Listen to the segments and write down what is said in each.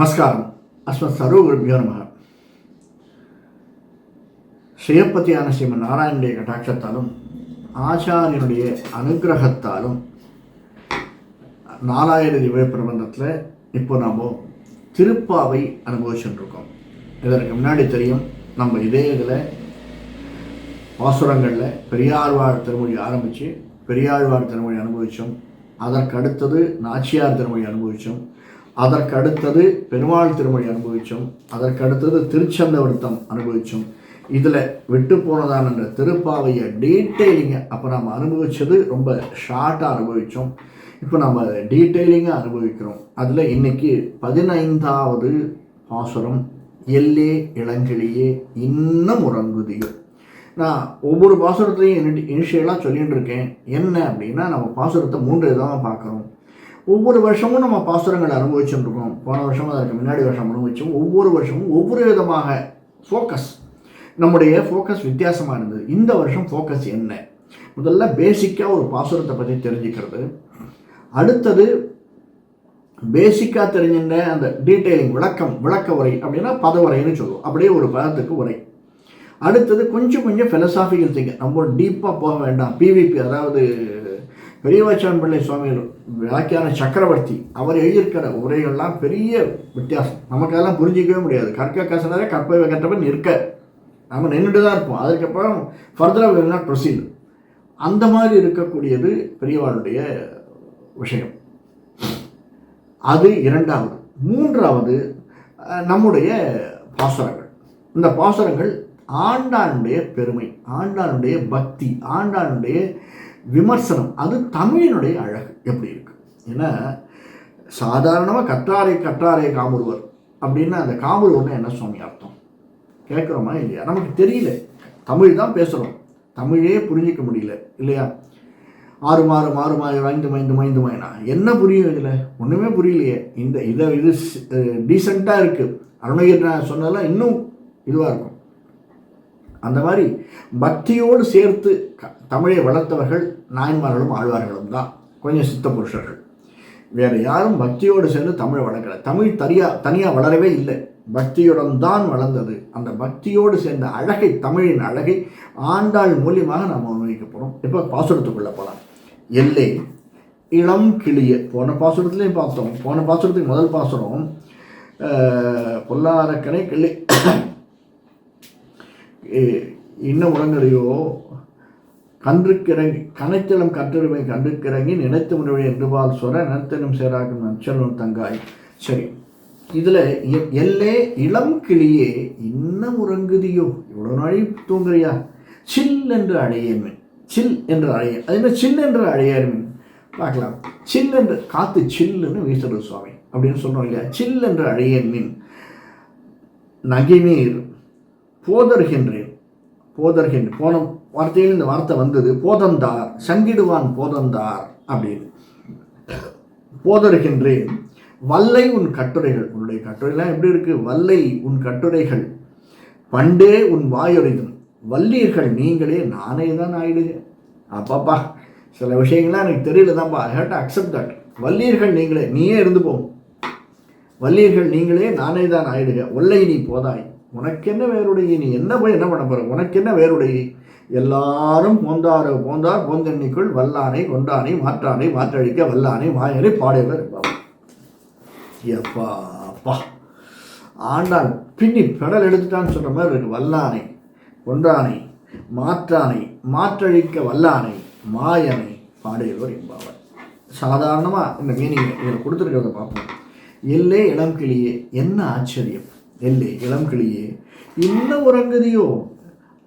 நமஸ்காரம். அஸ்மத் சர்வகுருபியோ நமக ஸ்ரீயப்பதியான ஸ்ரீமன் நாராயணனுடைய கட்டாட்சத்தாலும் ஆச்சாரியனுடைய அனுகிரகத்தாலும் நாலாயிரம் திவ்ய பிரபந்தத்தில் இப்போ நாம் திருப்பாவை அனுபவிச்சுருக்கோம் இதற்கு முன்னாடி தெரியும் நம்ம இதே இதில் பாசுரங்களில் பெரியாழ்வார் திருமொழி ஆரம்பித்து பெரியாழ்வார் திருமொழி அனுபவித்தோம் அதற்கு அடுத்தது நாச்சியார் திருமொழி அனுபவித்தோம் அதற்கு அடுத்தது பெருமாள் திருமொழி அனுபவித்தோம் அதற்கு அடுத்தது திருச்சந்த விருத்தம் அனுபவித்தோம் இதில் விட்டு போனதான திருப்பாவையை டீட்டெயிலிங்கை அப்போ நம்ம அனுபவித்தது ரொம்ப ஷார்ட்டாக அனுபவித்தோம் இப்போ நம்ம டீட்டெயிலிங்காக அனுபவிக்கிறோம். அதில் இன்றைக்கி பதினைந்தாவது பாசுரம் எல்லே இளங்கிளியே இன்னும் உறங்குதியோ. நான் ஒவ்வொரு பாசுரத்தையும் இனிஷியலாக சொல்லிகிட்டு இருக்கேன். என்ன அப்படின்னா நம்ம பாசுரத்தை மூன்று விதமாக பார்க்குறோம். ஒவ்வொரு வருஷமும் நம்ம பாசுரங்களை அனுபவிச்சுட்டு இருக்கோம் போன வருஷமும் அதற்கு முன்னாடி வருஷம் அனுபவிச்சோம். ஒவ்வொரு வருஷமும் ஒவ்வொரு விதமாக ஃபோக்கஸ் நம்முடைய ஃபோக்கஸ் வித்தியாசமாக இருந்தது இந்த வருஷம் ஃபோக்கஸ் என்ன? முதல்ல பேசிக்காக ஒரு பாசுரத்தை பற்றி தெரிஞ்சுக்கிறது. அடுத்தது பேசிக்காக தெரிஞ்சின்ற அந்த டீட்டெயிலிங் விளக்கம் விளக்க உரை அப்படின்னா பதவுரைன்னு சொல்லுவோம். அப்படியே ஒரு பதத்துக்கு உரை. அடுத்தது கொஞ்சம் கொஞ்சம் ஃபிலசாஃபிக்கல் திங்க நம்ம டீப்பாக போக வேண்டாம். பிவிபி அதாவது பெரியவாச்சான் பிள்ளை சுவாமிகள் வியாக்கியான சக்கரவர்த்தி அவர் எழுதியிருக்கிற உரைகள்லாம் பெரிய வித்தியாசம். நமக்கெல்லாம் புரிஞ்சிக்கவே முடியாது. கற்க கசனரே கற்பை கற்றவன் இருக்க நம்ம நின்றுட்டு தான் இருப்போம். அதுக்கப்புறம் ஃபர்தராக வேணும்னா நாட் ப்ரொசீட் அந்த மாதிரி இருக்கக்கூடியது பெரியவாளுடைய விஷயம். அது இரண்டாவது. மூன்றாவது நம்முடைய பாசுரங்கள். இந்த பாசுரங்கள் ஆண்டானுடைய பெருமை ஆண்டானுடைய பக்தி ஆண்டானுடைய விமர்சனம் அது தமிழினுடைய அழகு. எப்படி இருக்கு? ஏன்னா சாதாரணமாக கற்றாரை கற்றாரை காமுருவர் அப்படின்னா அந்த காமுருவர்னா என்ன சுவாமி அர்த்தம்? கேட்குறோமா இல்லையா? நமக்கு தெரியல. தமிழ் தான் பேசுகிறோம் தமிழே புரிஞ்சிக்க முடியல இல்லையா? ஆறு மாறு மாறு மாறு ஐந்து மாய்ந்து மாய்ந்து மைனா என்ன புரியும் இதில்? ஒன்றுமே புரியலையே. இந்த இதை இது டீசெண்டாக இருக்குது அருணகிரி நான் சொன்னதெல்லாம் இன்னும் இதுவாக இருக்கும். அந்த மாதிரி பக்தியோடு சேர்த்து க தமிழை வளர்த்தவர்கள் நாயன்மார்களும் ஆழ்வார்களும் தான். கொஞ்சம் சித்த புருஷர்கள். வேறு யாரும் பக்தியோடு சேர்ந்து தமிழை வளர்க்கல. தமிழ் தனியாக தனியாக வளரவே இல்லை. பக்தியுடன் தான் வளர்ந்தது. அந்த பக்தியோடு சேர்ந்த அழகை தமிழின் அழகை ஆண்டாள் மூலியமாக நாம் அனுபவிக்க போகிறோம் இப்போ பாசுரத்துக்குள்ளே போகலாம் எல்லை இளம் கிளிய போன பாசுரத்துலேயும் பார்த்தோம். போன பாசுரத்துக்கு முதல் பாசுரம் பொல்லாரக்கனை கிளி இன்னும் உறங்கலையோ கன்றுக்கிறங்கி கனைத்தளம் கற்றெருமை கன்றுக்கிறங்கி நினைத்து என்று என்றுபால் சொர நினைத்தனும் சேராகும் நச்சலும் தங்காய். சரி இதில் எல்லே இளம் கிளியே இன்னும் உறங்குதியோ? இவ்வளோ நாளை தூங்குறியா? சில் என்று அழையேன் சில் என்று அழைய அது என்ன சில் என்று அழையாருமே பார்க்கலாம். சில் என்று காற்று சில்லுன்னு வீசுறது சுவாமி. அப்படின்னு சொன்னோம் இல்லையா? சில் என்று அழையேன் மீன். போதர்கின்ற போதர்கின்றேன் போன வார்த்தையில் இந்த வார்த்தை வந்தது போதந்தார் சங்கிடுவான் போதந்தார் அப்படின்னு. போதர்கின்றேன் வல்லை உன் கட்டுரைகள் உன்னுடைய கட்டுரைலாம் எப்படி இருக்கு? வல்லை உன் கட்டுரைகள் பண்டே உன் வாயுரைதும் வல்லீர்கள் நீங்களே நானே தான் ஆயிடுங்க அப்பாப்பா சில விஷயங்கள்லாம் எனக்கு தெரியல தான்ப்பா ஐ ஹேட் அக்செப்ட் தட் வல்லீர்கள் நீங்களே நீயே இருந்து போகும் வல்லீர்கள் நீங்களே நானே தான் ஆயிடுக. ஒல்லை நீ போதாய். உனக்கு என்ன வேறுடைய நீ என்ன போய் என்ன பண்ண போற? உனக்கு என்ன வேறுடைய எல்லாரும் போந்தார் போந்தார் போந்தெண்ணிக்குள் வல்லானை கொண்டானை மாற்றானை மாற்றழிக்க வல்லானை மாயனை பாடையவர் எப்பா அப்பா. ஆண்டான் பின்னி பெடல் எடுத்துட்டான்னு சொல்கிற மாதிரி இருக்கு. வல்லானை கொண்டானை மாற்றானை மாற்றழிக்க வல்லானை மாயனை பாடையவர் என்பவர். சாதாரணமாக இந்த மீனிங் இதில் கொடுத்துருக்கிறத பார்ப்போம். எல்லே இளம் கிளியே என்ன ஆச்சரியம்? எல்லே இளம் கிளியே. இன்னும் உறங்குதியோ?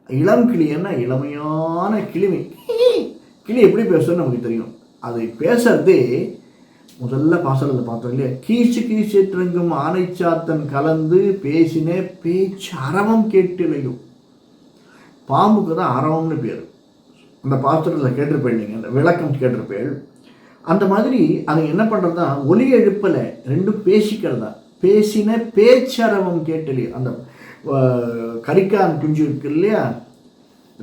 இளம் கிளியன்னா இளமையான கிளிமை. கிளி எப்படி பேசுன்னு நமக்கு தெரியும். அதை பேசுறதே முதல்ல பாசலத்தை பார்த்தோம் இல்லையா? கீச்சு கீச்சிட்டுங்கும் ஆனைச்சாத்தன் கலந்து பேசினே பேச்சு அறவம் கேட்டிலையும். பாம்புக்கு தான் அறவம்னு பேர். அந்த பாத்திரத்தில் கேட்டிருப்பேன் நீங்கள் அந்த விளக்கம் கேட்டிருப்பேள். அந்த மாதிரி அதை என்ன பண்ணுறதுனா ஒலி எழுப்பலை ரெண்டும் பேசிக்கிறதா? பேசின பேச்சரவம் கேட்டலி அந்த கரிக்கான் குஞ்சு இருக்கு இல்லையா?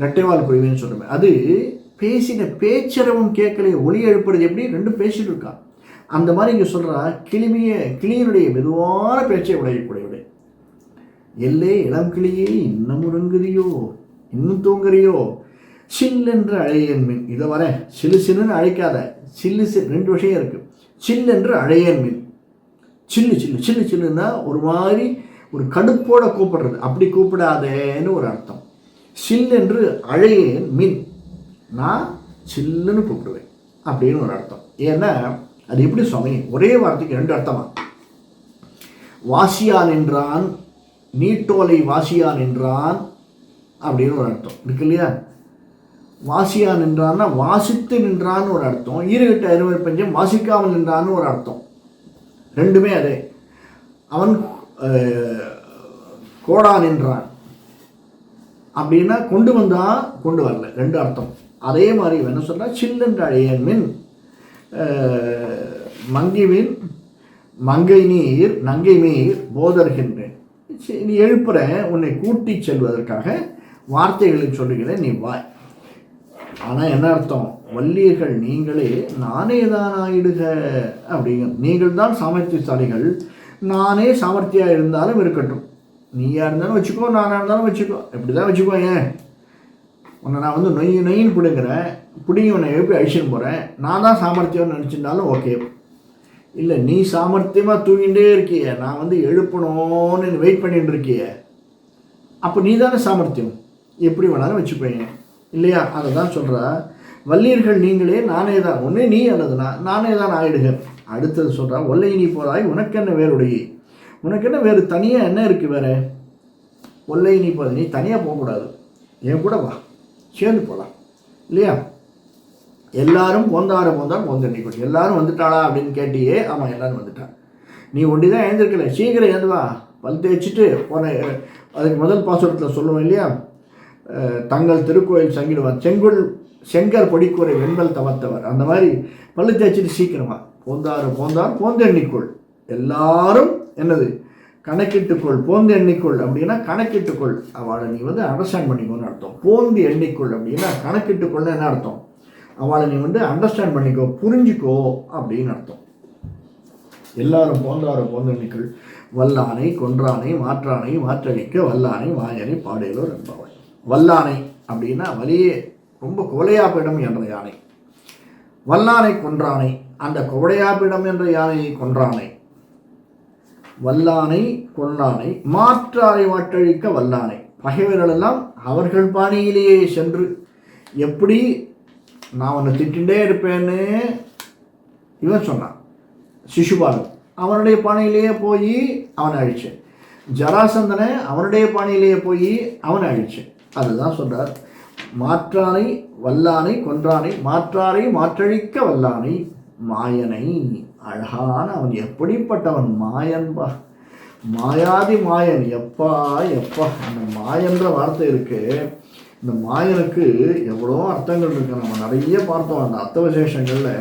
ரெட்டைவால் குருவின்னு சொல்கிறேன் அது பேசின பேச்சரவம் கேட்கலையே. ஒளி எழுப்புறது எப்படி? ரெண்டும் பேசிட்டு இருக்கான் அந்த மாதிரி இங்கே சொல்கிறா கிளிமிய கிளியினுடைய மெதுவான பேச்சை உடையக்கூடியவளே. எல்லே இளம் கிளியே இன்னும் உறங்குறியோ இன்னும் தூங்குறியோ? சில்லென்று அழையன் மீன். இதை வர சிலு சிலுன்னு அழைக்காத. சில்லு சி ரெண்டு விஷயம் இருக்குது சில்லென்று அழையன் மின். சில்லு சில்லு சில்லு சின்னன்னா ஒரு மாதிரி ஒரு கடுப்போட கூப்பிடுறது. அப்படி கூப்பிடாதேன்னு ஒரு அர்த்தம். சில்லென்று அழையேன் மின். நான் சில்லுன்னு கூப்பிடுவேன் அப்படின்னு ஒரு அர்த்தம். ஏன்னா அது எப்படி சுவாமி? ஒரே வார்த்தைக்கு ரெண்டு அர்த்தமா வாசியான் என்றான் நீட்டோலை வாசியான் என்றான் அப்படின்னு ஒரு அர்த்தம். இருக்கு இல்லையா? வாசியா நின்றான்னா வாசித்து நின்றான்னு ஒரு அர்த்தம். ஈரகட்ட அறுவர் பஞ்சம் வாசிக்காமல் நின்றான்னு ஒரு அர்த்தம். ரெண்டுமே அதே. அவன் கோடா நின்றான். அப்படின்னா கொண்டு வந்தா கொண்டு வரல. ரெண்டு அர்த்தம். அதே மாதிரி என்ன சொன்னால் சில்லென்ற அழையன் மின் மங்கி மீன் மங்கை நீர் நங்கை நீர் போதர்கின்றேன் நீ எழுப்புற உன்னை கூட்டி செல்வதற்காக வார்த்தைகளை சொல்லுகிறேன். நீ வாய். ஆனால் என்ன அர்த்தம்? வல்லியர்கள் நீங்களே நானே தான் ஆயிடுக. அப்படிங்க நீங்கள் தான் சாமர்த்தியசாலிகள். நானே சாமர்த்தியாக இருந்தாலும் இருக்கட்டும். நீயா இருந்தாலும் வச்சுக்கோ நானாக இருந்தாலும் வச்சுக்கோ. இப்படி தான் வச்சுக்கோ ஏன்? உன்னை நான் வந்து நொய் நொயின்னு பிடுங்குறேன். பிடிங்கி உன்னை எழுப்பி அழிச்சுன்னு போகிறேன் நான் தான் சாமர்த்தியம்னு நினச்சிருந்தாலும் ஓகே. இல்லை நீ சாமர்த்தியமாக தூங்கிட்டே இருக்கிய. நான் வந்து எழுப்பணும்னு வெயிட் பண்ணிட்டு இருக்கிய. அப்போ நீ தானே சாமர்த்தியம். எப்படி வேணாலும் வச்சுப்பேன் இல்லையா? அதை தான் சொல்கிறா வல்லியர்கள் நீங்களே நானே தான் ஒன்று நீ அல்லது நான் நானே தான் ஆயிடுக. அடுத்தது சொல்கிறா ஒல்லை நீ போதாய் உனக்கு என்ன வேறுடைய? உனக்கு என்ன வேறு? தனியாக என்ன இருக்குது வேறு? ஒல்லை நீ போத நீ தனியாக போகக்கூடாது. என் கூட வா. சேர்ந்து போகலாம் இல்லையா? எல்லாரும் போந்தார போந்தால் போந்தண்ணி நீ எல்லாரும் வந்துட்டாளா அப்படின்னு கேட்டியே ஆமாம் எல்லாரும் வந்துட்டான் நீ ஒண்டி தான் எழுந்திருக்கல. சீக்கிரம் ஏந்துவா வா. பல் தேய்ச்சிட்டு போன அதுக்கு முதல் பாசுரத்தில் சொல்லுவோம் இல்லையா? தங்கள் திருக்கோயில் சங்கிடுவார். செங்குள் செங்கர் பொடிக்கூரை வெண்பல் தவத்தவர். அந்த மாதிரி பல்லு தேய்ச்சிட்டு சீக்கிரமா போந்தார் போந்தார் போந்த எண்ணிக்கொள். எல்லாரும் என்னது? கணக்கிட்டுக்கொள் போந்து எண்ணிக்கொள் அப்படின்னா கணக்கிட்டுக்கொள். அவளை நீ வந்து அண்டர்ஸ்டாண்ட் பண்ணிக்கோன்னு அர்த்தம். போந்து எண்ணிக்கொள் அப்படின்னா கணக்கிட்டுக்கொள்னு என்ன அர்த்தம்? அவளை நீ வந்து அண்டர்ஸ்டாண்ட் பண்ணிக்கோ புரிஞ்சுக்கோ அப்படின்னு அர்த்தம். எல்லாரும் போந்த எண்ணிக்கொள். வல்லானை கொன்றானை மாற்றானை மாற்றழிக்க வல்லானை மாயனை பாடையிலோ என்பவன் வல்லானை அப்படின்னா வலியே ரொம்ப குவலையாப்பிடம் என்ற யானை. வல்லானை கொன்றானை அந்த குவளையாப்பிடம் என்ற யானையை கொன்றானை. வல்லானை கொன்றானை மாற்றாரை மாற்றழிக்க வல்லானை. பகைவர்களெல்லாம் அவர்கள் பாணியிலேயே சென்று எப்படி நான் உன்னை திட்டுண்டே இருப்பேன்னு? இவன் சொன்னான். சிசுபாலன் அவனுடைய பாணியிலேயே போய் அவனை அழிச்சேன். ஜராசந்தனை அவனுடைய பாணியிலேயே போய் அவனை அழிச்சேன். அதுதான் சொல்றார். மாற்றானை வல்லானை கொன்றானை மாற்றாரை மாற்றழிக்க வல்லானை மாயனை அழகான அவன் எப்படிப்பட்டவன்? மாயன்பா. மாயாதி மாயன். எப்பா எப்பா. அந்த மாயன்ற வார்த்தை இருக்கு. இந்த மாயனுக்கு எவ்வளோ அர்த்தங்கள் இருக்கு. நம்ம நிறைய பார்த்தோம் அந்த அர்த்த விசேஷங்களில்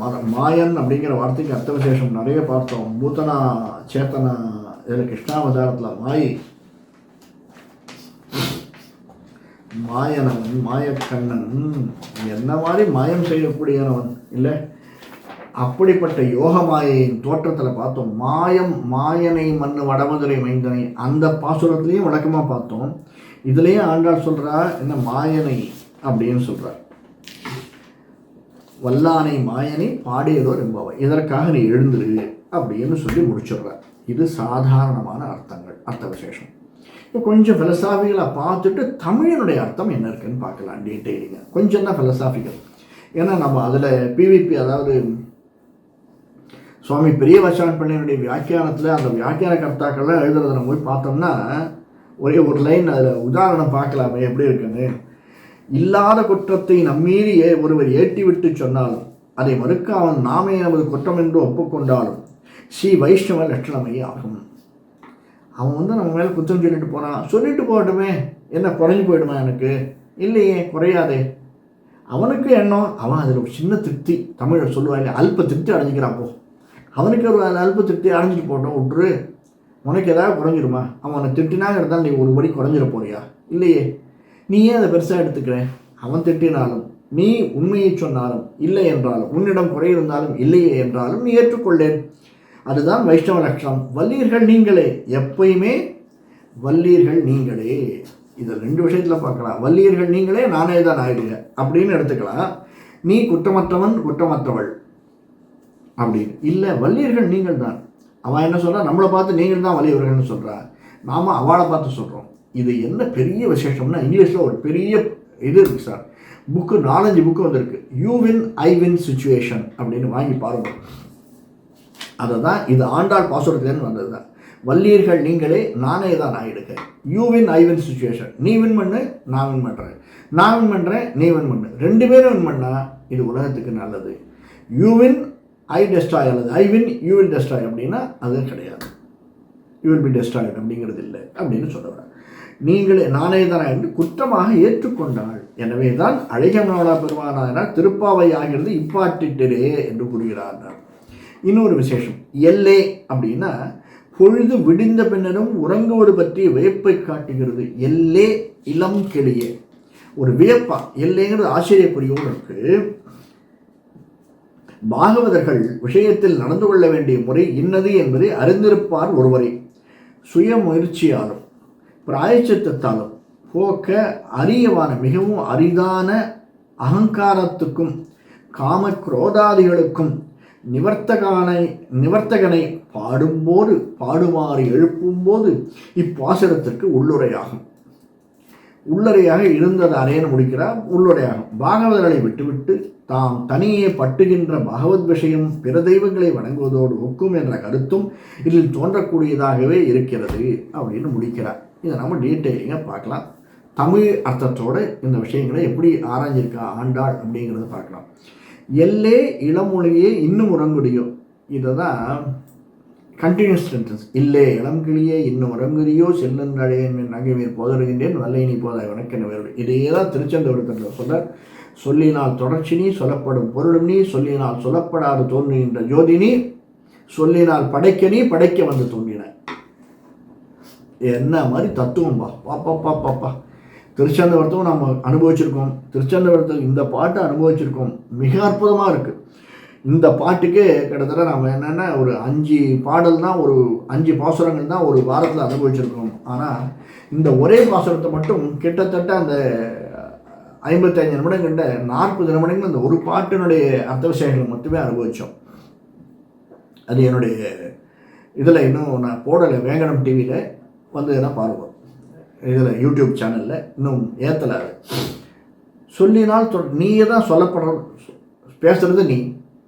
ம- மாயன் அப்படிங்கிற வார்த்தைக்கு அர்த்த விசேஷம் நிறைய பார்த்தோம். பூத்தனா சேத்தனா இதில் கிருஷ்ணாவதாரத்தில் மாயை மாயனவன் மாயக்கண்ணன் என்ன மாதிரி மாயம் செய்யக்கூடியவன் இல்லை? அப்படிப்பட்ட யோக மாயையின் தோற்றத்தில் பார்த்தோம். மாயம் மாயனை மண்ணு வடமதுரை மைந்தனை அந்த பாசுரத்துலேயும் வழக்கமாக பார்த்தோம். இதுலேயும் ஆண்டாள் சொல்கிறா என்ன மாயனை அப்படின்னு சொல்கிறார் வல்லானை மாயனை பாடியதோ என்பவை இதற்காக நீ எழுந்துரு அப்படின்னு சொல்லி முடிச்சிடுறார் இது சாதாரணமான அர்த்தங்கள் அர்த்த விசேஷம் இப்போ கொஞ்சம் ஃபிலசாபிகளாக பார்த்துட்டு தமிழனுடைய அர்த்தம் என்ன இருக்குன்னு பார்க்கலாம் டீட்டெயிலிங்க கொஞ்சம் தான் ஃபிலசாபிக்கல் ஏன்னா நம்ம அதில் பிவிபி அதாவது சுவாமி பெரிய வச்சான் பிள்ளையினுடைய வியாக்கியானத்தில் அந்த வியாக்கியான கர்த்தாக்கள்லாம் எழுதுறத நம்ம போய் பார்த்தோம்னா ஒரே ஒரு லைன் அதில் உதாரணம் பார்க்கலாமே எப்படி இருக்குன்னு. இல்லாத குற்றத்தை நம்மீறியே ஒருவர் ஏட்டி விட்டு சொன்னாலும் அதை மறுக்க அவன் நாமே நமது குற்றம் என்று ஒப்புக்கொண்டாலும் ஸ்ரீ வைஷ்ணவ லட்சணமே ஆகும். அவன் வந்து நம்ம மேலே குற்றம் சொல்லிட்டு போனான். சொல்லிட்டு போகட்டுமே. என்ன குறைஞ்சி போயிடுமா எனக்கு? இல்லையே குறையாதே. அவனுக்கு எண்ணம் அவன் அதில் ஒரு சின்ன திருப்தி. தமிழை சொல்லுவாங்க அல்ப திருப்தி அடைஞ்சிக்கிறான் போ. அவனுக்கு ஒரு அல்ப திருப்தி அடைஞ்சிட்டு போட்டோம் விட்டுரு. உனக்கு ஏதாவது குறைஞ்சிருமா? அவனை திட்டினாங்கிறதால நீ ஒரு படி குறைஞ்சிட போறியா? இல்லையே. நீ ஏன் அதை பெருசாக எடுத்துக்கிற? அவன் திட்டினாலும் நீ உண்மையை சொன்னாலும் இல்லை என்றாலும் உன்னிடம் குறை இருந்தாலும் இல்லையே என்றாலும் நீ ஏற்றுக்கொள்ளேன். அதுதான் வைஷ்ணவ லட்சணம் வல்லீர்கள் நீங்களே எப்பயுமே வல்லீர்கள் நீங்களே. இதில் ரெண்டு விஷயத்தில் பார்க்கலாம். வல்லீர்கள் நீங்களே நானே தான் ஆயிடுங்க. அப்படின்னு எடுத்துக்கலாம். நீ குற்றமற்றவன் குற்றமற்றவள். அப்படின்னு இல்லை வல்லியர்கள் நீங்கள் தான். அவன் என்ன சொல்கிறா நம்மளை பார்த்து நீங்கள் தான் வலியவர்கள்னு சொல்கிறா நாம் அவளை பார்த்து சொல்கிறோம் இது என்ன பெரிய விசேஷம்னா இங்கிலீஷில் ஒரு பெரிய இது இருக்குது சார். புக்கு நாலஞ்சு புக்கு வந்திருக்கு. You win I win situation அப்படின்னு வாங்கி பாருங்கள் அதை தான் இது ஆண்டாள் பாசுரத்துலேருந்து வந்தது தான் வல்லியர்கள் நீங்களே நானே தான் ஆயிடுங்க. You win I win situation நீ வின் பண்ணு நான் வின் பண்ணுறேன் நான் வின் பண்ணுறேன் நீ வின் பண்ணு. ரெண்டு பேரும் வின் பண்ணால் இது உலகத்துக்கு நல்லது. யூ வின் ஐ டெஸ்ட்ராய் அல்லது I win you will destroy அப்படின்னா அது கிடையாது. யூ வில் பி டெஸ்ட்ராய்ட் அப்படிங்கிறது இல்லை அப்படின்னு சொல்லுவேன் நீங்களே நானே தான் என்று குற்றமாக ஏற்றுக்கொண்டாள். எனவே தான் அழகமனோட பெருமானாயினார் திருப்பாவை ஆகிறது இப்பாட்டிட்டரே என்று கூறுகிறார். இன்னொரு விசேஷம். எல்லே அப்படின்னா பொழுது விடிந்த பின்னரும் உறங்குவது பற்றிய வியப்பை காட்டுகிறது. எல்லே இளம் கெளியே. ஒரு வியப்பா. எல்லைங்கிறது ஆச்சரியக்குறியோடு இருக்கு. பாகவதர்கள் விஷயத்தில் நடந்து கொள்ள வேண்டிய முறை இன்னது என்பதை அறிந்திருப்பார் ஒருவரை. சுய முயற்சியாலும் பிராயச்சித்தத்தாலும் போக்க அரியவான மிகவும் அரிதான அகங்காரத்துக்கும் காம குரோதாதிகளுக்கும் நிவர்த்தகானை நிவர்த்தகனை பாடும்போது பாடுமாறு எழுப்பும்போது இப்பாசுரத்திற்கு உள்ளுரையாகும். உள்ளறையாக இருந்தது அறையன் முடிக்கிறார் உள்ளுரையாகும். பாகவதர்களை விட்டுவிட்டு தாம் தனியே பட்டுகின்ற பகவத் விஷயம் பிற தெய்வங்களை வணங்குவதோடு ஒக்கும் என்ற கருத்தும் இதில் தோன்றக்கூடியதாகவே இருக்கிறது அப்படின்னு முடிக்கிறார். இதை நம்ம டீட்டெயிலிங்காக பார்க்கலாம். தமிழ் அர்த்தத்தோடு இந்த விஷயங்களை எப்படி ஆராய்ஞ்சிருக்கா ஆண்டாள் அப்படிங்கிறத பார்க்கலாம். எல்லே இளமொழியே இன்னும் உறங்குடியோ? இதை தான் கண்டினியூஸ் சென்டென்ஸ் இல்லே இளங்கிளியே இன்னும் உறங்குறியோ செல்லன்றழையன் நகைமீர் போதருகின்றேன் வல்லை நீ போதாய் வணக்கம் வேறு. இதையே தான் திருச்செந்தபுரத்தில் சொல்ல சொல்லினால் தொடர்ச்சி நீ சொல்லப்படும் பொருளும் நீ சொல்லினால் சொல்லப்படாது தோன்றுகின்ற ஜோதினி சொல்லினால் படைக்க நீ படைக்க வந்து தோன்றின என்ன மாதிரி தத்துவம்பா? பாப்பா பாப்பாப்பா திருச்செந்தபுரத்தும் நம்ம அனுபவிச்சிருக்கோம். திருச்செந்தபுரத்தில் இந்த பாட்டை அனுபவிச்சிருக்கோம். மிக அற்புதமாக இருக்குது இந்த பாட்டுக்கே கிட்டத்தட்ட நம்ம என்னென்ன ஒரு அஞ்சு பாடல் தான் ஒரு அஞ்சு பாசுரங்கள் தான் ஒரு வாரத்தில் அனுபவிச்சிருக்கோம். ஆனால் இந்த ஒரே பாசுரத்தை மட்டும் கிட்டத்தட்ட அந்த ஐம்பத்தஞ்சு நிமிடம் கிட்ட நாற்பது நிமிடங்கள் அந்த ஒரு பாட்டினுடைய அர்த்த விஷயங்கள் மட்டுமே அனுபவித்தோம் அது என்னுடைய இதில் இன்னும் நான் போடலை. வேங்கடம் டிவியில் வந்து இதெல்லாம் பாருவோம் இதில் யூடியூப் சேனலில் இன்னும் ஏற்றலை அது. சொல்லினால் சொல் நீயே தான் சொல்லப்படுற பேசுகிறது நீ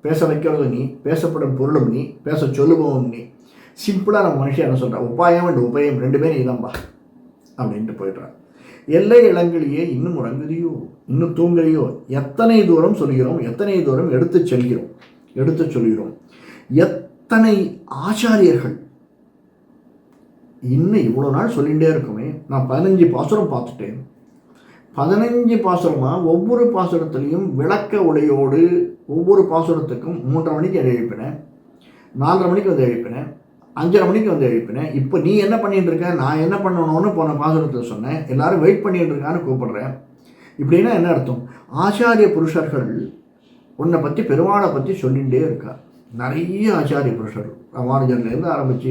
பேச வைக்கிறது நீ பேசப்படும் பொருளும் நீ பேச சொல்லுபவும் நீ. சிம்பிளாக நம்ம மனுஷன் என்ன சொல்கிறான் உபாயம் அண்ட் உபயம் ரெண்டுமே நீ தான்பா அப்படின்ட்டு போயிடுறான். எல்லை இளங்களையே இன்னும் உறங்குதியோ இன்னும் தூங்கலையோ எத்தனை தூரம் சொல்கிறோம்? எத்தனை தூரம் எடுத்து செல்கிறோம்? எடுத்து சொல்கிறோம். எத்தனை ஆச்சாரியர்கள்? இன்னும் இவ்வளோ நாள் சொல்லிகிட்டே இருக்குமே நான் பதினஞ்சு பாசுரம் பார்த்துட்டேன். பதினஞ்சு பாசுரமாக ஒவ்வொரு பாசுரத்துலேயும் விளக்க உடையோடு ஒவ்வொரு பாசுரத்துக்கும் மூன்றரை மணிக்கு அதை எழுப்பினேன் நாலரை மணிக்கு வந்து எழுப்பினேன் அஞ்சரை மணிக்கு வந்து எழுப்பினேன் இப்போ நீ என்ன பண்ணிகிட்டு இருக்க? நான் என்ன பண்ணணும்னு போன பாசுரத்தில் சொன்னேன். எல்லோரும் வெயிட் பண்ணிகிட்டு இருக்கான்னு கூப்பிடுறேன். இப்படின்னா என்ன அர்த்தம்? ஆச்சாரிய புருஷர்கள் உன்னை பற்றி பெருமாளை பற்றி சொல்லிகிட்டே இருக்கா. நிறைய ஆச்சாரிய புருஷர்கள். ராமானுஜர்லேருந்து ஆரம்பித்து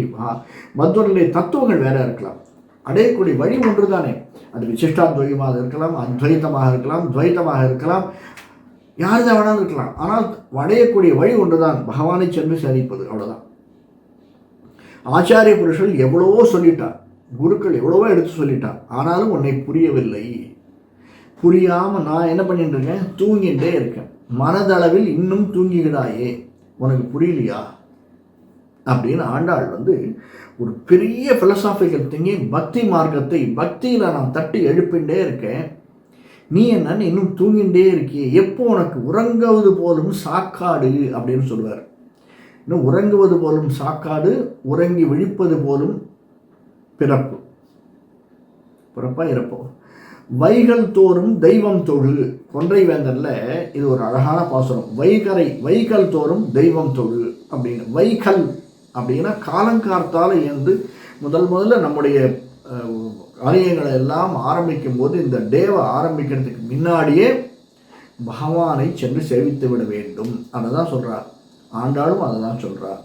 மதுரிலே தத்துவங்கள் வேறு இருக்கலாம். அடையக்கூடிய வழி ஒன்று தானே அது விசிஷ்டாத்வையமாக இருக்கலாம் அத்வைத்தமாக இருக்கலாம் துவைத்தமாக இருக்கலாம் யார் தான் வேணாலும் இருக்கலாம். ஆனால் அடையக்கூடிய வழி ஒன்று தான் பகவானை சென்று சரிப்பது அவ்வளோதான் ஆச்சாரிய புருஷர்கள் எவ்வளவோ சொல்லிட்டார். குருக்கள் எவ்வளவோ எடுத்து சொல்லிட்டார். ஆனாலும் உன்னை புரியவில்லை. புரியாமல் நான் என்ன பண்ணிட்டு இருக்கேன்? தூங்கிட்டே இருக்கேன். மனதளவில் இன்னும் தூங்கிக்கிடாயே உனக்கு புரியலையா? அப்படின்னு ஆண்டாள் வந்து ஒரு பெரிய ஃபிலசாபிக்கல் திங்கி பக்தி மார்க்கத்தை பக்தியில் நான் தட்டி எழுப்பிண்டே இருக்கேன். நீ என்னன்னு இன்னும் தூங்கிண்டே இருக்கியே. எப்போ உனக்கு உறங்குவது போலும் சாக்காடு அப்படின்னு சொல்லுவார். இன்னும் உறங்குவது போலும் சாக்காடு உறங்கி விழிப்பது போலும் பிறப்பு. பிறப்பா இருப்போம் வைகள் தோறும் தெய்வம் தொழு. கொன்றை வேந்தன்ல இது ஒரு அழகான பாசனம் வைகரை வைகல் தோறும் தெய்வம் தொழு அப்படின்னு. வைகல் அப்படின்னா காலங்கார்த்தால் இயந்து முதல் முதல்ல நம்முடைய காரியங்களை எல்லாம் ஆரம்பிக்கும் போது இந்த டேவை ஆரம்பிக்கிறதுக்கு முன்னாடியே பகவானை சென்று சேவித்து விட வேண்டும். அதை தான் சொல்கிறார் ஆண்டாளும் அதை தான் சொல்கிறார்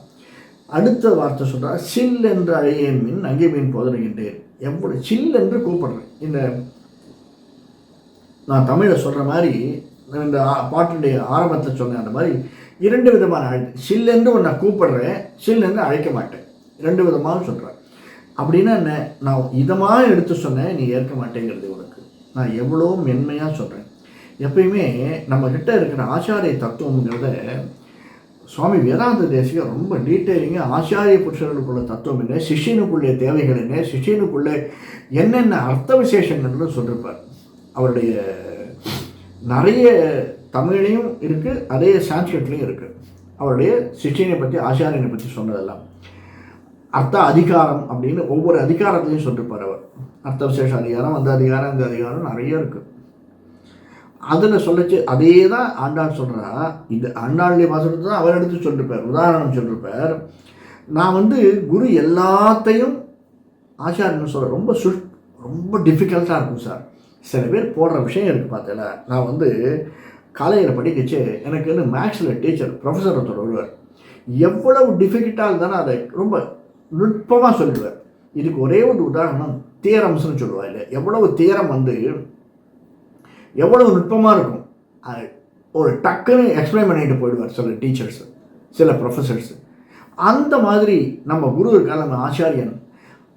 அடுத்த வார்த்தை சொல்கிறார் சில் என்று அழைய மின் அங்கே மீன் போதறுகின்றேன் எவ்வளோ சில் என்று கூப்பிடுறேன். இந்த நான் தமிழை சொல்கிற மாதிரி இந்த ஆ- பாட்டுடைய சொன்னேன் அந்த மாதிரி இரண்டு விதமான அழைத்து சில்லுன்னு உன்னை கூப்பிடுறேன் சில்லுன்னு அழைக்க மாட்டேன். ரெண்டு விதமாக சொல்கிறேன் அப்படின்னா என்ன? நான் இதமாக எடுத்து சொன்னேன் நீ ஏற்க மாட்டேங்கிறது உனக்கு. நான் எவ்வளோ மென்மையாக சொல்கிறேன் எப்பயுமே நம்மக்கிட்ட இருக்கிற ஆச்சாரிய தத்துவம்ங்கிறத சுவாமி வேதாந்த தேசிய ரொம்ப டீட்டெயிலிங்காக ஆச்சாரிய புருஷர்களுக்குள்ள தத்துவம் என்ன சிஷியனுக்குள்ளே தேவைகள் என்ன சிஷ்யனுக்குள்ளே என்னென்ன அர்த்த விசேஷங்கள்னு சொல்லியிருப்பார் அவருடைய நிறைய தமிழ்லையும் இருக்குது அதே சான்ஸ்கிரிட்லேயும் இருக்குது அவருடைய சிஷ்யனை பற்றி ஆச்சாரியனை பற்றி சொன்னதெல்லாம். அர்த்த அதிகாரம் அப்படின்னு ஒவ்வொரு அதிகாரத்திலையும் சொல்லியிருப்பார் அவர். அர்த்த விசேஷ அதிகாரம் அந்த அதிகாரம் அந்த அதிகாரம் நிறைய இருக்குது அதில் சொல்லச்சு அதே தான் ஆண்டாள் சொல்கிறா இது ஆண்டாளுடைய வாசகத்தை தான் அவர் எடுத்து சொல்லியிருப்பார் உதாரணம் சொல்லியிருப்பார் நான் வந்து குரு எல்லாத்தையும் ஆச்சாரியன் சொல்ல ரொம்ப சு ரொம்ப டிஃபிகல்ட்டாக இருக்கும் சார். சில பேர் போடுற விஷயம் இருக்குது பார்த்தல. நான் வந்து காலேஜில் படிக்கச்சு எனக்கு வந்து மேக்ஸில் டீச்சர் ப்ரொஃபஸர் ஒருத்தர் வருவார். எவ்வளவு டிஃபிகல்ட்டாக இருந்தாலும் அதை ரொம்ப நுட்பமாக சொல்லுவார். இதுக்கு ஒரே ஒரு உதாரணம் தியரம்ஸ்னு சொல்லுவாள் இல்லை எவ்வளவு தியரம் வந்து எவ்வளவு நுட்பமாக இருக்கும் அது ஒரு டக்குன்னு எக்ஸ்பிளைன் பண்ணிட்டு போயிடுவார் சில டீச்சர்ஸ் சில ப்ரொஃபஸர்ஸ் அந்த மாதிரி நம்ம குரு இருக்கார் நம்ம ஆச்சாரியன்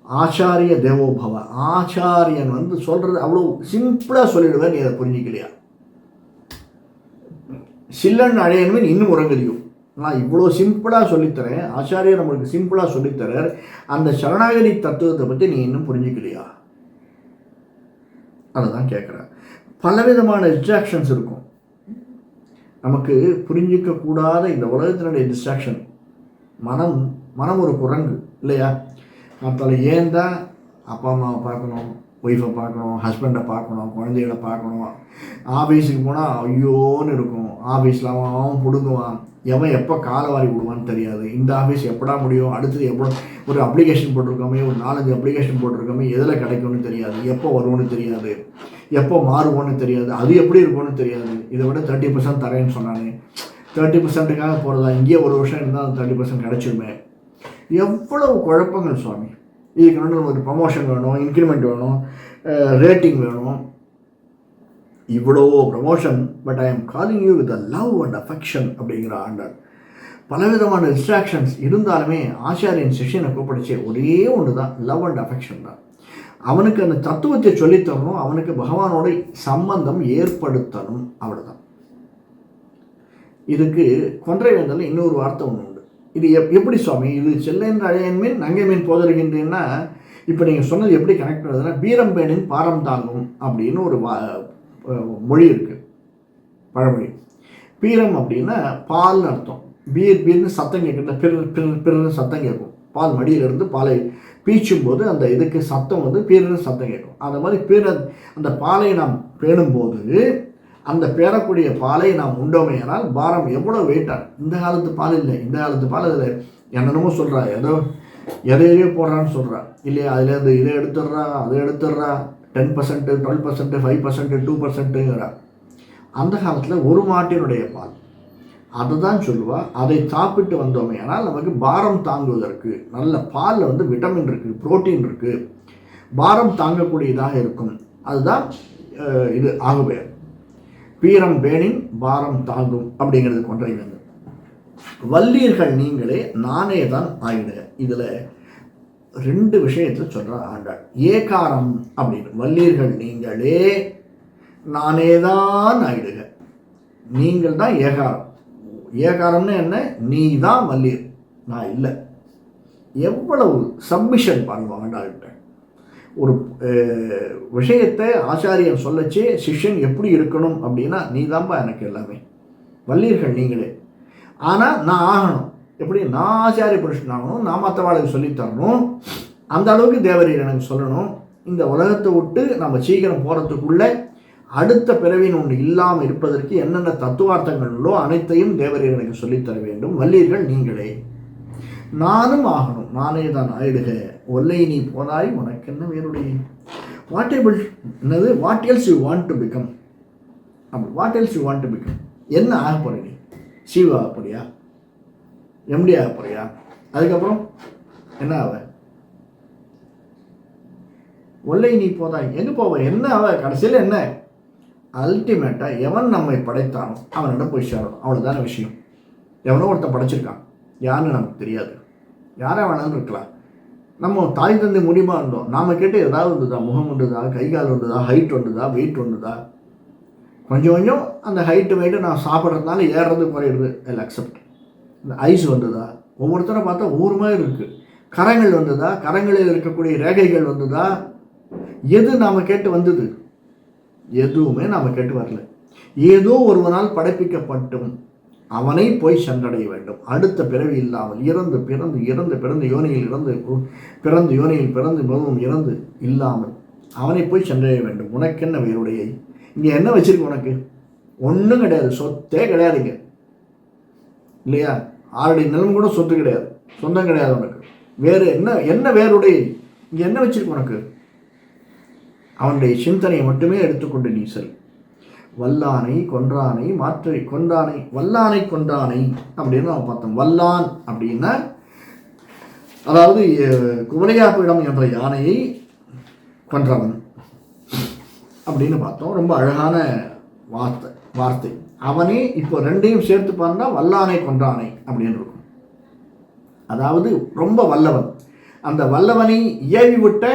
ஆச்சாரிய தேவோபவ ஆச்சாரியன் வந்து சொல்கிறது அவ்வளோ சிம்பிளாக சொல்லிடுவேன் நீ அதை புரிஞ்சிக்கலையா? சில்லன் அழையணுமே இன்னும் உறங்கறியும். நான் இவ்வளோ சிம்பிளாக சொல்லித்தரேன். ஆச்சாரியர் நம்மளுக்கு சிம்பிளாக சொல்லித்தரார். அந்த சரணாகதி தத்துவத்தை பற்றி நீ இன்னும் புரிஞ்சுக்கலையா? அதுதான் கேட்குறேன் பலவிதமான டிஸ்ட்ராக்ஷன்ஸ் இருக்கும். நமக்கு புரிஞ்சிக்கக்கூடாத இந்த உலகத்தினுடைய டிஸ்ட்ராக்ஷன் மனம் மனம் ஒரு குரங்கு இல்லையா? அதில் ஏன் தான் அப்பா அம்மாவை பார்க்கணும். ஒய்ஃபை பார்க்கணும் ஹஸ்பண்டை பார்க்கணும் குழந்தைகளை பார்க்கணும். ஆஃபீஸுக்கு போனால் ஐயோன்னு இருக்கும். ஆஃபீஸில் அவன் அவன் பிடுங்குவான். எவன் எப்போ காலை வாரி விடுவான்னு தெரியாது. இந்த ஆஃபீஸ் எப்படா முடியும்? அடுத்தது எப்போ ஒரு அப்ளிகேஷன் போட்டிருக்கோமே ஒரு நாலஞ்சு அப்ளிகேஷன் போட்டிருக்கோமே எதில் கிடைக்கும்னு தெரியாது. எப்போ வருவோன்னு தெரியாது. எப்போ மாறுவோன்னு தெரியாது. அது எப்படி இருக்கும்னு தெரியாது. இதை விட தேர்ட்டி பர்சன்ட் தரேன்னு சொன்னானே. தேர்ட்டி பர்சன்ட்டுக்காக போகிறதா இங்கேயே ஒரு வருஷம் இருந்தால் அந்த தேர்ட்டி பர்சன்ட் கிடச்சிருமே. எவ்வளவு குழப்பங்கள் சுவாமி. இதுக்கு ஒரு ப்ரமோஷன் வேணும் இன்க்ரிமெண்ட் வேணும் ரேட்டிங் வேணும். இவ்வளோ promotion but I am calling you with a love and affection அப்படிங்கிற ஆண்டாள். பலவிதமான டிஸ்ட்ராக்ஷன்ஸ் இருந்தாலுமே ஆச்சாரியன் சிஷ்யனை கூப்பிடுச்சு ஒரே ஒன்று தான் லவ் அண்ட் அஃபெக்ஷன் தான். அவனுக்கு அந்த தத்துவத்தை சொல்லித்தரணும் அவனுக்கு பகவானோட சம்பந்தம் ஏற்படுத்தணும் அவ்வளோதான் இதுக்கு கொன்றை வேந்தல் இன்னொரு வார்த்தை ஒன்று இது எப் எப்படி சுவாமி? இது செல்லென்ற அழையன் மீன் நங்கை மீன் போதருகின்றேன்னா இப்போ நீங்கள் சொன்னது எப்படி கனெக்ட் பண்ணுறதுன்னா பீரம்பேனின் பாரம் தாங்கும் அப்படின்னு ஒரு வா மொழி இருக்குது பழமொழி. பீரம் அப்படின்னா பால்னு அர்த்தம். பீர் பீர்னு சத்தம் கேட்குறது பிற பிற பிறன்னு சத்தம் கேட்கும். பால் மடியிலிருந்து பாலை பீச்சும் போது அந்த இதுக்கு சத்தம் வந்து பீரன்னு சத்தம் கேட்கும். அந்த மாதிரி பீர அந்த பாலை நாம் பேணும்போது அந்த பேரக்கூடிய பாலை நாம் உண்டோமேயானால் பாரம் எவ்வளோ வெயிட்டாக இந்த காலத்து பால் இல்லை. இந்த காலத்து பால் அதில் என்னென்னமோ சொல்கிறா ஏதோ எதையோ போடுறான்னு சொல்கிறா இல்லையா? அதுலேருந்து இதை எடுத்துடுறா அதை எடுத்துடுறா. Ten percent twelve percent five percent two பர்சன்ட்டுங்கிறா அந்த காலத்தில் ஒரு மாட்டினுடைய பால். அதுதான் சொல்லுவாள் அதை சாப்பிட்டு வந்தோமே ஆனால் நமக்கு பாரம் தாங்குவதற்கு நல்ல பாலில் வந்து விட்டமின் இருக்குது புரோட்டீன் இருக்குது பாரம் தாங்கக்கூடியதாக இருக்கும். அதுதான் இது ஆகுபெயர் பீரம் பேணின் பாரம் தாங்கும் அப்படிங்கிறது கொன்றை வேந்தன் வல்லீர்கள் நீங்களே நானே தான் ஆயிடுக. இதில் ரெண்டு விஷயத்தை சொல்கிற ஆண்டாள். ஏகாரம் அப்படின்னு. வல்லீர்கள் நீங்களே நானே தான் ஆயிடுக. நீங்கள் தான் ஏகாரம். ஏகாரம்னு என்ன? நீ தான் வல்லீர். நான் இல்லை. எவ்வளவு சப்மிஷன் பண்ணுவான் ஆண்டாள்கிட்ட. ஒரு விஷயத்தை ஆச்சாரியன் சொல்லச்சே சிஷ்யன் எப்படி இருக்கணும் அப்படின்னா நீ தான்ப்பா எனக்கு எல்லாமே. வல்லீர்கள் நீங்களே. ஆனால் நான் ஆகணும். எப்படி? நான் ஆச்சாரிய புருஷன் ஆகணும் நான் மற்றவாளுக்கு சொல்லித் தரணும். அந்த அளவுக்கு தேவரீர் எனக்கு சொல்லணும். இந்த உலகத்தை விட்டு நம்ம சீக்கிரம் போகிறதுக்குள்ளே அடுத்த பிறவின் ஒன்று இல்லாமல் இருப்பதற்கு என்னென்ன தத்துவார்த்தங்களோ அனைத்தையும் தேவரீர் எனக்கு சொல்லித்தர வேண்டும். வல்லீர்கள் நீங்களே. நானும் ஆகணும். நானே தான் ஆயிடுக. ஒல்லை நீ போதாய் உனக்கு என்ன வேறுடைய வாட் ஏபிள் என்னது? What else you want to become அப்படி what else you want to become என்ன ஆக போகிற நீ? சிவா ஆக போறியா? எம்டி ஆக போறியா? அதுக்கப்புறம் என்ன ஆவ? ஒல்லை நீ போதா எங்கே போவ? என்ன ஆவ? கடைசியில் என்ன? அல்டிமேட்டாக எவன் நம்மை படைத்தானோ அவனிடம் போய் சேரணும். அவ்வளோதான விஷயம். எவனோ ஒருத்தன் படைச்சிருக்கான். யாருன்னு நமக்கு தெரியாது. யாரா வேணாலும் இருக்கலாம். நம்ம தாய் தந்தை முடியுமா இருந்தோம். நாம் கேட்டு ஏதாவது இருந்ததா முகம் ஒன்றுதா? கை கால் வந்ததா ஹைட் ஒன்றுதா? வெயிட் ஒன்றுதா? கொஞ்சம் கொஞ்சம் அந்த ஹைட்டு வெயிட்டு நான் சாப்பிட்றதுனால ஏறுறது குறையிறது ஐ அக்செப்ட் இந்த ஐஸ் வந்ததா ஒவ்வொருத்தரும் பார்த்தா ஒவ்வொரு மாதிரி இருக்குது கரங்கள் வந்ததா கரங்களில் இருக்கக்கூடிய ரேகைகள் வந்ததா எது நாம் கேட்டு வந்தது? எதுவுமே நாம் கேட்டு வரல. ஏதோ ஒருவனால் படைப்பிக்கப்பட்டும். அவனை போய் சென்றடைய வேண்டும். அடுத்த பிறவி இல்லாமல் இறந்து பிறந்து இறந்து பிறந்து யோனியில் இறந்து பிறந்து யோனியில் பிறந்து மிகவும் இறந்து இல்லாமல் அவனை போய் சென்றடைய வேண்டும். உனக்கென்ன வேறுடைய? இங்கே என்ன வச்சிருக்கு உனக்கு? ஒன்றும் கிடையாது. சொத்தே கிடையாதுங்க இல்லையா? ஆளுடைய நிலம் கூட சொத்து கிடையாது. சொந்தம் கிடையாது உனக்கு. வேறு என்ன என்ன வேறுடைய இங்கே என்ன வச்சிருக்கு உனக்கு? அவனுடைய சிந்தனையை மட்டுமே எடுத்துக்கொண்டு நீ செல். வல்லானை கொன்றானை மாற்றி கொன்றானை வல்லானை கொன்றானை அப்படின்னு நம்ம பார்த்தோம். வல்லான் அப்படின்னா அதாவது குமரையாப்பிடம் என்ற யானையை கொன்றவன் அப்படின்னு பார்த்தோம். ரொம்ப அழகான வார்த்தை வார்த்தை. அவனே இப்போ ரெண்டையும் சேர்த்து பார்த்தா வல்லானை கொன்றானை அப்படின்னு இருக்கும். அதாவது ரொம்ப வல்லவன். அந்த வல்லவனை ஏவி விட்ட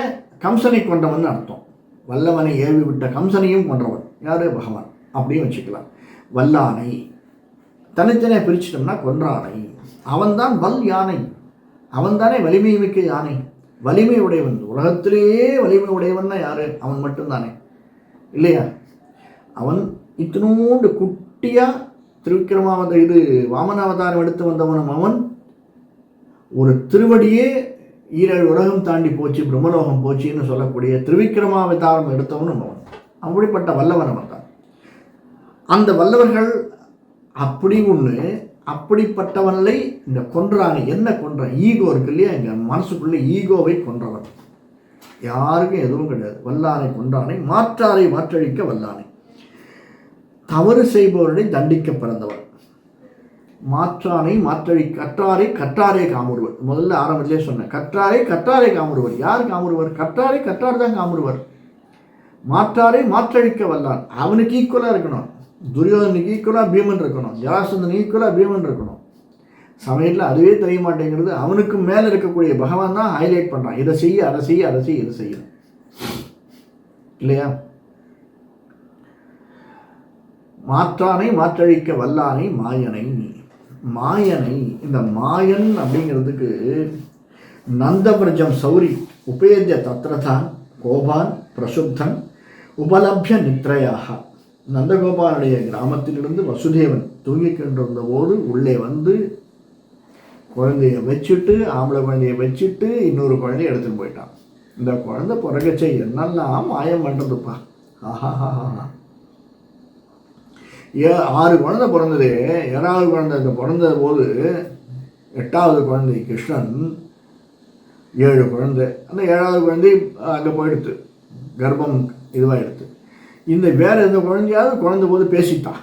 கம்சனை கொண்டவன் அர்த்தம். வல்லவனை ஏவி விட்ட கம்சனையும் கொன்றவன். யாரு? பகவான். அப்படியும் வச்சுக்கலாம். வல்லானை. தனித்தனியாக பிரிச்சிட்டோம்னா கொன்றானை. அவன்தான் வல் யானை. அவன்தானே வலிமை மிக்க யானை. வலிமை உடையவன். உலகத்திலேயே வலிமை உடையவன்னா யார்? அவன் மட்டும்தானே. இல்லையா? அவன் இத்தினோண்டு குட்டியாக திருவிக்கிரமாவத இது வாமனாவதாரம் எடுத்து வந்தவனும் அவன். ஒரு திருவடியே ஈரல் உலகம் தாண்டி போச்சு பிரம்மலோகம் போச்சுன்னு சொல்லக்கூடிய திருவிக்கிரமாவதாரம் எடுத்தவனும் அவன். அப்படிப்பட்ட வல்லவன் அவன் தான் அந்த வல்லவர்கள் அப்படி ஒன்று அப்படிப்பட்டவனை இந்த கொன்றாங்க. என்ன கொன்றான் ஈகோ இருக்கு இல்லையா? எங்கள் மனசுக்குள்ளே ஈகோவை கொன்றவன். யாருக்கும் எதுவும் கிடையாது. வல்லானை கொன்றானை மாற்றாரை மாற்றழிக்க வல்லானை. தவறு செய்பவர்களை தண்டிக்க பிறந்தவன். மாற்றானை மாற்றழி கற்றாரை கற்றாரே காமுறுவர். முதல்ல ஆரம்பத்திலே சொன்னேன். கற்றாரை கற்றாரே காமுறுவர். யார் காமுறுவர்? கற்றாரை கற்றார் தான் காமுறுவர். மாற்றாரை மாற்றழிக்க வல்லான். அவனுக்கு ஈக்குவலாக இருக்கணும். துரியோதனுக்கு ஈக்குவலாக பீமன் இருக்கணும். ஜராசந்தன் ஈக்குவலாக பீமன் இருக்கணும். சமையலில் அதுவே தெரிய மாட்டேங்கிறது. அவனுக்கு மேலே இருக்கக்கூடிய பகவான் தான் ஹைலைட் பண்ணுறான் இதை செய்ய அதை செய்ய அதை செய்ய இதை செய்ய. இல்லையா? மாற்றானை மாற்றழிக்க வல்லானை மாயனை. மாயனை இந்த மாயன் அப்படிங்கிறதுக்கு நந்தபிரஜம் சௌரி உபேத்திய தத்ரதான் கோபான் பிரசுப்தன் உபலப்ய நித்ரையாக நந்தகோபாலுடைய கிராமத்திலிருந்து வசுதேவன் தூங்கிக்கின்றிருந்த போது உள்ளே வந்து குழந்தைய வச்சுட்டு ஆம்பளை குழந்தைய வச்சுட்டு இன்னொரு குழந்தைய எடுத்துன்னு போயிட்டான். இந்த குழந்தை பிறகச்சை என்னெல்லாம் மாயம் பண்ணுறதுப்பா ஆஹாஹாஹா. ஏ ஆறு குழந்தை பிறந்தது. ஏழாவது குழந்தை இந்த பிறந்த போது எட்டாவது குழந்தை கிருஷ்ணன் ஏழு குழந்தை. அந்த ஏழாவது குழந்தை அங்கே போயிடுத்து. கர்ப்பம் இதுவாகிடுது இந்த வேறு எந்த குழந்தையாவது குழந்த போது பேசிட்டான்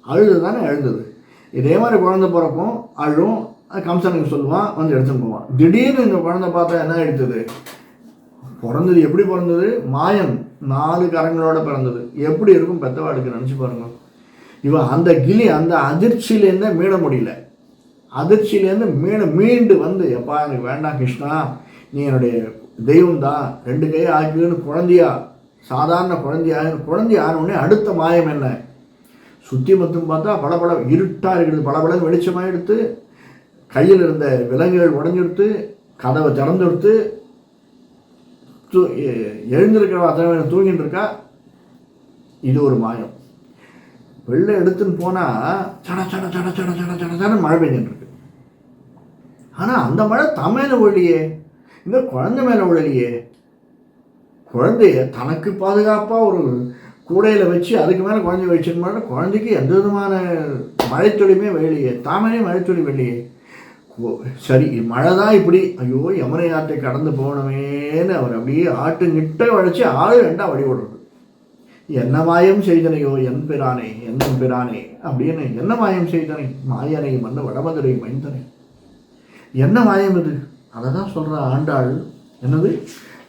அழுது தானே எழுந்தது. இதே மாதிரி குழந்த பிறக்கும் அழும். கம்சனுக்கு சொல்லுவான் வந்து எடுத்துன்னு போவான் திடீர்னு இந்த குழந்தை பார்த்தா என்ன எடுத்தது? பிறந்தது எப்படி பிறந்தது? மாயம். நாலு கரங்களோட பிறந்தது. எப்படி இருக்கும்? பெத்தவாளுக்கு நினச்சி பாருங்க. இவன் அந்த கிளி அந்த அதிர்ச்சியிலேருந்து மீள முடியல. அதிர்ச்சியிலேருந்து மீள மீண்டு வந்து எப்பா எனக்கு வேண்டாம் கிருஷ்ணா. நீ என்னுடைய தெய்வம் தான் ரெண்டு கையை ஆக்கிதுன்னு குழந்தையா சாதாரண குழந்தையா குழந்தை ஆனவுடனே அடுத்த மாயம் என்ன? சுற்றி மொத்தம் பார்த்தா பளபள இருட்டாக இருக்கிறது பளபளம் வெளிச்சமாக எடுத்து கையில் இருந்த விலங்குகள் உடஞ்செடுத்து கதவை திறந்தெடுத்து தூ எ- எழுந்திருக்கிறவ அத்தனை தூங்கிட்டு இருக்கா? இது ஒரு மாயம். வெளில எடுத்துன்னு போனால் சட சட சட சட சட சட சட மழை பெஞ்சிட்டு ஆனால் அந்த மழை தமிழில் ஒழியே இந்த குழந்தை மேலே விழலையே குழந்தைய தனக்கு பாதுகாப்பாக ஒரு கூடையில் வச்சு அதுக்கு மேலே குழந்தைய வச்சிருந்தோம்னா குழந்தைக்கு எந்த விதமான மழைத்துளியுமே வெளியே தாமனே மழைத்துளி வெளியே ஓ, சரி மழை தான் இப்படி. ஐயோ யமுனை ஆற்றை கடந்து போனமேன்னு அவர் அப்படியே ஆட்டுங்கிட்ட வளைச்சி ஆள் ஆளு ரெண்டா வழி விடுறது என்ன மாயம் செய்தனையோ என் பிரானே என் பிரானே அப்படின்னு என்ன மாயம் செய்தனை? மாயனை மன்ன வடமதுரை மைந்தனை. என்ன மாயம் இது? அதை தான் சொல்கிற ஆண்டாள். என்னது?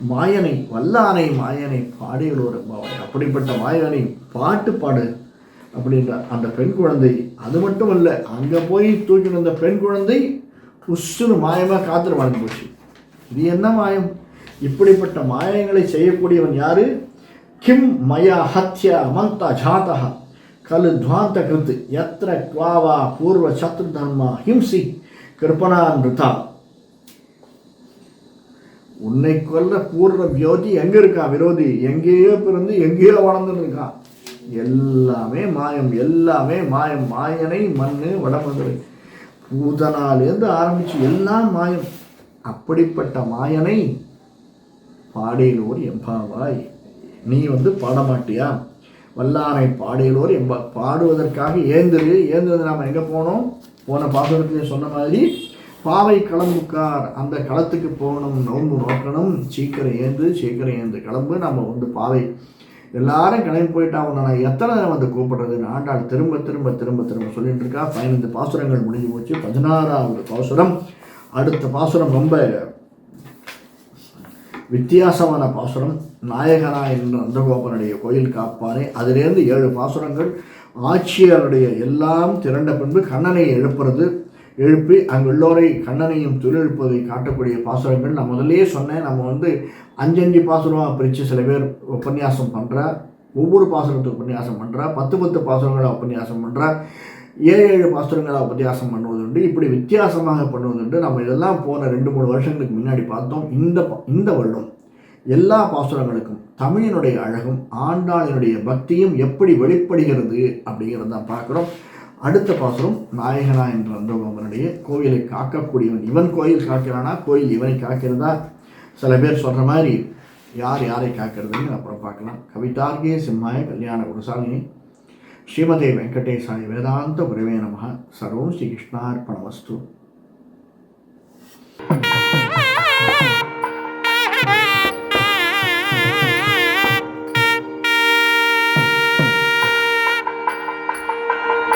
மாயனை வல்லானை மாயனை பாடியுள்ளவர் பாவாய் அப்படிப்பட்ட மாயனை பாட்டு பாடு அப்படின்ற அந்த பெண் குழந்தை அது மட்டும் இல்லை அங்கே போய் தூக்கிட்டு வந்த பெண் குழந்தை உஸ்ஸுன்னு மாயமாக காத்துல வாழ்ந்து போச்சு. இது என்ன மாயம்? இப்படிப்பட்ட மாயங்களை செய்யக்கூடியவன் யாரு? கிம் மயா ஹத்யா மந்தா ஜாதா. கலு துவாந்த கிருத்து. எத்திர குவாவா பூர்வ சத்ரு தர்மா ஹிம்சி. கிருபனா நிருதா உன்னை கொல்ல கூடுற வியோதி எங்க இருக்கான் விரோதி? எங்கேயோ பிறந்து எங்கேயோ வளர்ந்துட்டு இருக்கான் எல்லாமே மாயம் எல்லாமே மாயம். மாயனை மண்ணு வடமதுரை பூதனாலேருந்து ஆரம்பிச்சு எல்லாம் மாயம். அப்படிப்பட்ட மாயனை பாடையிலோர் எம்பாவாய். நீ வந்து பாடமாட்டியா வல்லானை பாடையிலோர் எம்பா பாடுவதற்காக ஏந்திரு ஏந்திரது நாம் எங்கே போனோம்? போன பாசுரத்திலே சொன்ன மாதிரி பாவை கிளம்புக்கார் அந்த களத்துக்கு போகணும் நோன்பு நோக்கணும். சீக்கிரம் ஏந்து சீக்கிரம் ஏந்து கிளம்பு நம்ம வந்து பாவை. எல்லாரும் கிளம்பி போயிட்டா உன்னை நான் எத்தனை நேரம் வந்து கூப்பிடுறது? ஆண்டாள் திரும்ப திரும்ப திரும்ப திரும்ப சொல்லிட்டு இருக்கா. பதினைந்து பாசுரங்கள் முடிஞ்சு போச்சு. பதினாறாவது பாசுரம். அடுத்த பாசுரம் ரொம்ப வித்தியாசமான பாசுரம். நாயகனா என்ற நந்தகோபனுடைய கோயில் காப்பானே. அதிலேருந்து ஏழு பாசுரங்கள். ஆட்சியருடைய எல்லாம் திரண்ட பின்பு கண்ணனை எழுப்புறது. எழுப்பி அங்குள்ளோரை கண்ணனையும் தொழிலெழுப்பதை காட்டக்கூடிய பாசுரங்கள். நான் முதலே சொன்னேன் நம்ம வந்து அஞ்சஞ்சு பாசுரமாக பிரித்து சில பேர் உபன்யாசம் பண்ணுறா ஒவ்வொரு பாசுரத்துக்கு உபன்யாசம் பண்ணுறா பத்து பத்து பாசுரங்களாக உபன்யாசம் பண்ணுறா ஏழு ஏழு பாசுரங்களை உபன்யாசம் பண்ணுவதுண்டு இப்படி வித்தியாசமாக பண்ணுவதுண்டு நம்ம இதெல்லாம் போன ரெண்டு மூணு வருஷங்களுக்கு முன்னாடி பார்த்தோம். இந்த இந்த வருடம் எல்லா பாசுரங்களுக்கும் தமிழினுடைய அழகும் ஆண்டாளினுடைய பக்தியும் எப்படி வெளிப்படுகிறது அப்படிங்கிறத தான் பார்க்குறோம். அடுத்த பாசுரம் நாயகனா என்ற அந்த நந்தகோபனுடைய கோவிலை காக்கக்கூடியவன். இவன் கோயில் காக்கிறானா? கோயில் இவனை காக்கிறதா? சில பேர் சொல்கிற மாதிரி யார் யாரை காக்கிறதுன்னு அப்புறம் பார்க்கலாம். கவிதார்கே சிம்மாய கல்யாண குருசாலினி ஸ்ரீமதே வெங்கடேசாய வேதாந்த குருவே நம சர்வம் ஸ்ரீ you.